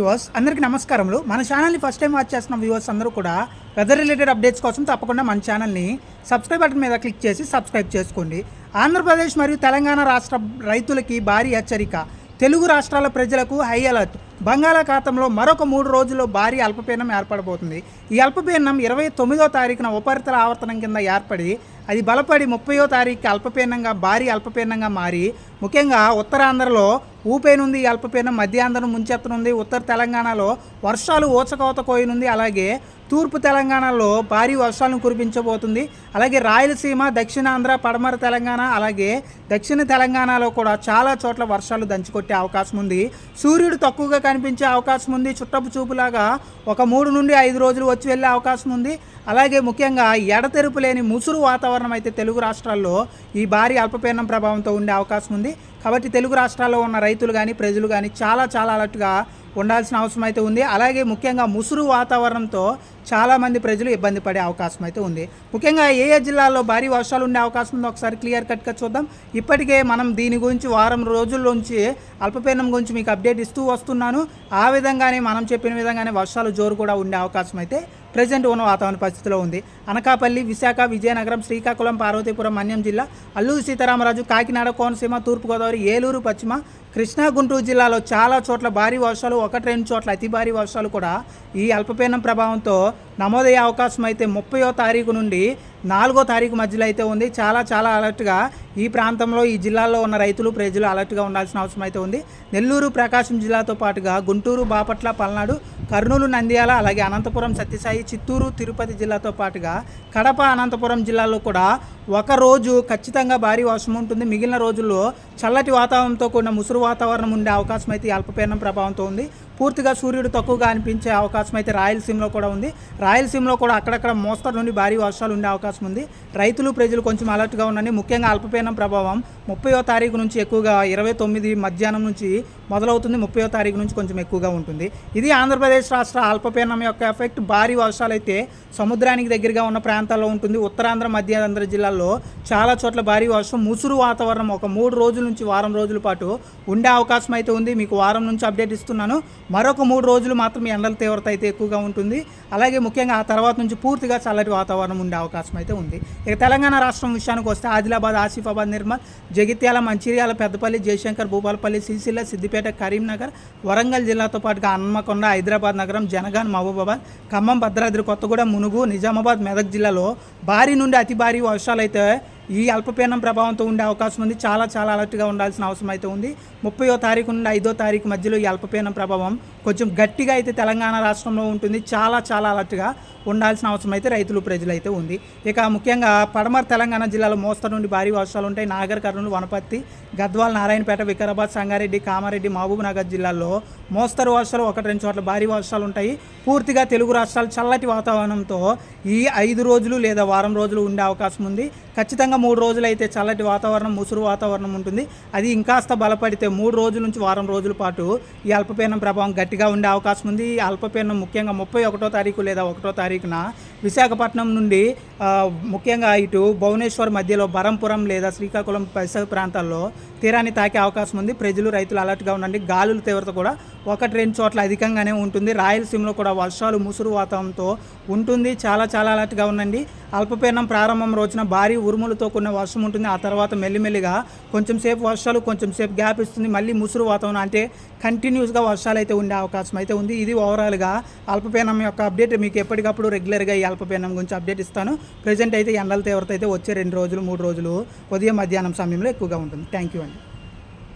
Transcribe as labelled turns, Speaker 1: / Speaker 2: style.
Speaker 1: Viewers అందరికీ నమస్కారములు. మన ఛానల్ని ఫస్ట్ టైం వాచ్ చేస్తున్న వ్యూవర్స్ అందరూ కూడా వెదర్ రిలేటెడ్ అప్డేట్స్ కోసం తప్పకుండా మన ఛానల్ని సబ్స్క్రైబ్ బటన్ మీద క్లిక్ చేసి సబ్స్క్రైబ్ చేసుకోండి. ఆంధ్రప్రదేశ్ మరియు తెలంగాణ రాష్ట్ర రైతులకి భారీ హెచ్చరిక. తెలుగు రాష్ట్రాల ప్రజలకు హై అలర్ట్ బంగాళాఖాతంలో మరొక మూడు రోజుల్లో భారీ అల్పపీడనం ఏర్పడబోతుంది. ఈ అల్పపీడనం ఇరవై తొమ్మిదో తారీఖున ఉపరితల ఆవర్తనం కింద ఏర్పడి అది బలపడి ముప్పయో తారీఖు అల్పపీడనంగా భారీ అల్పపీడనంగా మారి ముఖ్యంగా ఉత్తరాంధ్రలో ఊపేనుంది ఈ అల్పపీడనం మధ్యాంధ్రం ముంచెత్తనుంది ఉత్తర తెలంగాణలో వర్షాలు ఊచకోత కోయనుంది అలాగే తూర్పు తెలంగాణలో భారీ వర్షాలను కురిపించబోతుంది అలాగే రాయలసీమ దక్షిణాంధ్ర పడమర తెలంగాణ అలాగే దక్షిణ తెలంగాణలో కూడా చాలా చోట్ల వర్షాలు దంచుకొట్టే అవకాశం ఉంది. సూర్యుడు తక్కువగా కనిపించే అవకాశం ఉంది చుట్టపు చూపులాగా ఒక మూడు నుండి ఐదు రోజులు వచ్చి వెళ్ళే అవకాశం ఉంది. అలాగే ముఖ్యంగా ఎడతెరుపు లేని ముసురు వాతావరణం అయితే తెలుగు రాష్ట్రాల్లో ఈ భారీ అల్పపీడనం ప్రభావంతో ఉండే అవకాశం ఉంది. కాబట్టి తెలుగు రాష్ట్రాల్లో ఉన్న రైతులు కానీ ప్రజలు కానీ చాలా చాలా అలర్ట్గా ఉండాల్సిన అవసరం అయితే ఉంది. అలాగే ముఖ్యంగా ముసురు వాతావరణంతో చాలామంది ప్రజలు ఇబ్బంది పడే అవకాశం అయితే ఉంది. ముఖ్యంగా ఏ ఏ జిల్లాల్లో భారీ వర్షాలు ఉండే అవకాశం ఉందో ఒకసారి క్లియర్ కట్గా చూద్దాం. ఇప్పటికే మనం దీని గురించి వారం రోజుల నుంచి అల్పపీడనం గురించి మీకు అప్డేట్ ఇస్తూ వస్తున్నాను. ఆ విధంగానే మనం చెప్పిన విధంగానే వర్షాలు జోరు కూడా ఉండే అవకాశం అయితే ప్రజెంట్ ఉన్న వాతావరణ పరిస్థితిలో ఉంది. అనకాపల్లి విశాఖ విజయనగరం శ్రీకాకుళం పార్వతీపురం మన్యం జిల్లా అల్లూరు సీతారామరాజు కాకినాడ కోనసీమ తూర్పుగోదావరి ఏలూరు పశ్చిమ కృష్ణా గుంటూరు జిల్లాలో చాలా చోట్ల భారీ వర్షాలు ఒకటి రెండు చోట్ల అతి భారీ వర్షాలు కూడా ఈ అల్పపీడనం ప్రభావంతో నమోదయ్యే అవకాశం అయితే ముప్పయో తారీఖు నుండి నాలుగో తారీఖు మధ్యలో అయితే ఉంది. చాలా చాలా అలర్ట్గా ఈ ప్రాంతంలో ఈ జిల్లాల్లో ఉన్న రైతులు ప్రజలు అలర్ట్గా ఉండాల్సిన అవసరం అయితే ఉంది. నెల్లూరు ప్రకాశం జిల్లాతో పాటుగా గుంటూరు బాపట్ల పల్నాడు కర్నూలు నంద్యాల అలాగే అనంతపురం సత్యసాయి చిత్తూరు తిరుపతి జిల్లాతో పాటుగా కడప అనంతపురం జిల్లాలో కూడా ఒక రోజు ఖచ్చితంగా భారీ వర్షం ఉంటుంది. మిగిలిన రోజుల్లో చల్లటి వాతావరణంతో కూడిన ముసురు వాతావరణం ఉండే అవకాశం అయితే అల్పపీడనం ప్రభావంతో ఉంది. పూర్తిగా సూర్యుడు తక్కువగా అనిపించే అవకాశం అయితే రాయలసీమలో కూడా ఉంది. రాయలసీమలో కూడా అక్కడక్కడ మోస్తరు నుండి భారీ వర్షాలు ఉండే అవకాశం ఉంది. రైతులు ప్రజలు కొంచెం అలర్ట్గా ఉండండి. ముఖ్యంగా అల్పపీడనం ప్రభావం ముప్పయో తారీఖు నుంచి ఎక్కువగా ఇరవై తొమ్మిది మధ్యాహ్నం నుంచి మొదలవుతుంది. ముప్పయో తారీఖు నుంచి కొంచెం ఎక్కువగా ఉంటుంది. ఇది ఆంధ్రప్రదేశ్ రాష్ట్ర అల్పపీడనం యొక్క ఎఫెక్ట్ భారీ వర్షాలు అయితే సముద్రానికి దగ్గరగా ఉన్న ప్రాంతాల్లో ఉంటుంది. ఉత్తరాంధ్ర మధ్యాంధ్ర జిల్లాల్లో చాలా చోట్ల భారీ వర్షం. ముసురు వాతావరణం ఒక మూడు రోజుల నుంచి వారం రోజుల పాటు ఉండే అవకాశం అయితే ఉంది. మీకు వారం నుంచి అప్డేట్ ఇస్తున్నాను. మరొక మూడు రోజులు మాత్రం ఎండల తీవ్రత అయితే ఎక్కువగా ఉంటుంది. అలాగే ముఖ్యంగా ఆ తర్వాత నుంచి పూర్తిగా చల్లటి వాతావరణం ఉండే అవకాశం అయితే ఉంది. ఇక తెలంగాణ రాష్ట్రం విషయానికి వస్తే ఆదిలాబాద్ ఆసిఫాబాద్ నిర్మల్ జగిత్యాల మంచిర్యాల పెద్దపల్లి జయశంకర్ భూపాలపల్లి సిరిసిల్ల సిద్దిపేట కరీంనగర్ వరంగల్ జిల్లాతో పాటుగా హన్మకొండ హైదరాబాద్ నగరం జనగాన్ మహబూబాబాద్ ఖమ్మం భద్రాద్రి కొత్తగూడెం మునుగు నిజామాబాద్ మెదక్ జిల్లాలో భారీ నుండి అతి భారీ వర్షాలు అయితే ఈ అల్పపీడనం ప్రభావంతో ఉండే అవకాశం ఉంది. చాలా చాలా అలర్ట్గా ఉండాల్సిన అవసరం అయితే ఉంది. ముప్పయో తారీఖు నుండి ఐదో తారీఖు మధ్యలో ఈ అల్పపీడనం ప్రభావం కొంచెం గట్టిగా అయితే తెలంగాణ రాష్ట్రంలో ఉంటుంది. చాలా చాలా అలర్ట్గా ఉండాల్సిన అవసరం అయితే రైతులు ప్రజలైతే ఉంది. ఇక ముఖ్యంగా పడమర తెలంగాణ జిల్లాలో మోస్తరు నుండి భారీ వర్షాలు ఉంటాయి. నాగర్ కర్నూలు వనపర్తి గద్వాల్ నారాయణపేట వికారాబాద్ సంగారెడ్డి కామారెడ్డి మహబూబ్నగర్ జిల్లాల్లో మోస్తరు వర్షాలు ఒకటి రెండు చోట్ల భారీ వర్షాలు ఉంటాయి. పూర్తిగా తెలుగు రాష్ట్రాలు చల్లటి వాతావరణంతో ఈ ఐదు రోజులు లేదా వారం రోజులు ఉండే అవకాశం ఉంది. ఖచ్చితంగా మూడు రోజులు అయితే చల్లటి వాతావరణం ముసురు వాతావరణం ఉంటుంది. అది ఇంకాస్త బలపడితే మూడు రోజుల నుంచి వారం రోజుల పాటు ఈ అల్పపీడనం ప్రభావం గట్టిగా ఉండే అవకాశం ఉంది. అల్పపీడనం ముఖ్యంగా ముప్పై ఒకటో తారీఖు లేదా ఒకటో తారీఖున విశాఖపట్నం నుండి ముఖ్యంగా ఇటు భువనేశ్వర్ మధ్యలో బరంపురం లేదా శ్రీకాకుళం పరిసర ప్రాంతాల్లో తీరాన్ని తాకే అవకాశం ఉంది. ప్రజలు రైతులు అలర్ట్గా ఉండండి. గాలుల తీవ్రత కూడా ఒకటి రెండు చోట్ల అధికంగానే ఉంటుంది. రాయలసీమలో కూడా వర్షాలు ముసురు వాతావరణంతో ఉంటుంది. చాలా చాలా అలర్ట్గా ఉండండి. అల్పపీడనం ప్రారంభం రోజున భారీ ఉరుములతో కూడిన వర్షం ఉంటుంది. ఆ తర్వాత మెల్లిమెల్లిగా కొంచెం సేపు వర్షాలు కొంచెం సేపు గ్యాప్ ఇస్తుంది. మళ్ళీ ముసురు వాతావరణం అంటే కంటిన్యూస్గా వర్షాలు అయితే ఉండే అవకాశం అయితే ఉంది. ఇది ఓవరాల్గా అల్పపీడనం యొక్క అప్డేట్. మీకు ఎప్పటికప్పుడు రెగ్యులర్గా ఈ అల్పపీడనం గురించి అప్డేట్ ఇస్తాను. ప్రజెంట్ అయితే ఎండల తీవ్రత అయితే వచ్చే రెండు రోజులు మూడు రోజులు ఉదయం మధ్యాహ్నం సమయంలో ఎక్కువగా ఉంటుంది. థ్యాంక్ యూ అండి.